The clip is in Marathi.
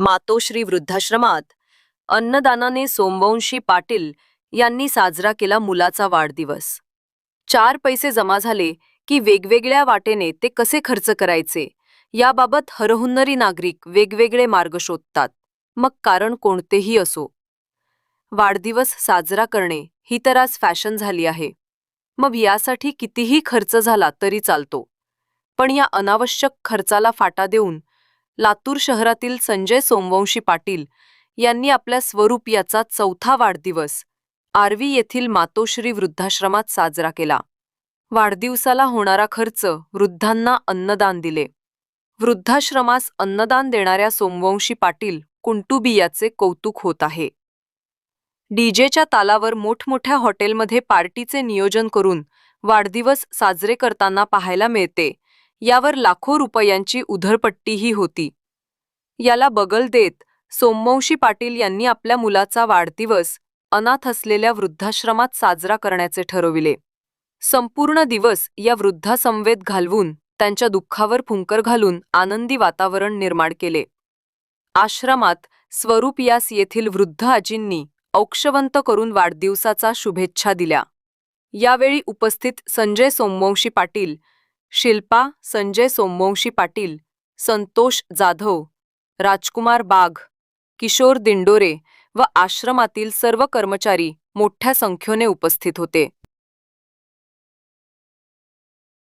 मातोश्री वृद्धाश्रमात अन्नदानाने सोमवंशी पाटील यांनी साजरा केला मुलाचा वाढदिवस. चार पैसे जमा झाले की वेगवेगळ्या वाटेने ते कसे खर्च करायचे याबाबत हरहुन्नरी नागरिक वेगवेगळे मार्ग शोधतात. मग कारण कोणतेही असो. वाढदिवस साजरा करणे ही तर आज फॅशन झाली आहे. मग यासाठी कितीही खर्च झाला तरी चालतो. पण या अनावश्यक खर्चाला फाटा देऊन लातूर शहरातील संजय सोमवंशी पाटील यांनी आपल्या स्वरूप याचा चौथा वाढदिवस आर्वी येथील मातोश्री वृद्धाश्रमात साजरा केला. वाढदिवसाला होणारा खर्च वृद्धांना अन्नदान दिले. वृद्धाश्रमास अन्नदान देणाऱ्या सोमवंशी पाटील कुंटुबियाचे कौतुक होत आहे. डीजेच्या तालावर मोठमोठ्या हॉटेलमध्ये पार्टीचे नियोजन करून वाढदिवस साजरे करताना पाहायला मिळते. यावर लाखो रुपयांची उधळपट्टीही होती. याला बगल देत सोमवंशी पाटील यांनी आपल्या मुलाचा वाढदिवस अनाथ असलेल्या वृद्धाश्रमात साजरा करण्याचे ठरविले. संपूर्ण दिवस या वृद्धासंवेद घालवून त्यांच्या दुःखावर फुंकर घालून आनंदी वातावरण निर्माण केले. आश्रमात स्वरूप यास येथील वृद्ध आजींनी औक्षवंत करून वाढदिवसाचा शुभेच्छा दिल्या. यावेळी उपस्थित संजय सोमवंशी पाटील शिल्पा संजय सोमवंशी पाटील संतोष जाधव राजकुमार बाघ किशोर दिंडोरे व आश्रमातील सर्व कर्मचारी मोठ्या संख्येने उपस्थित होते.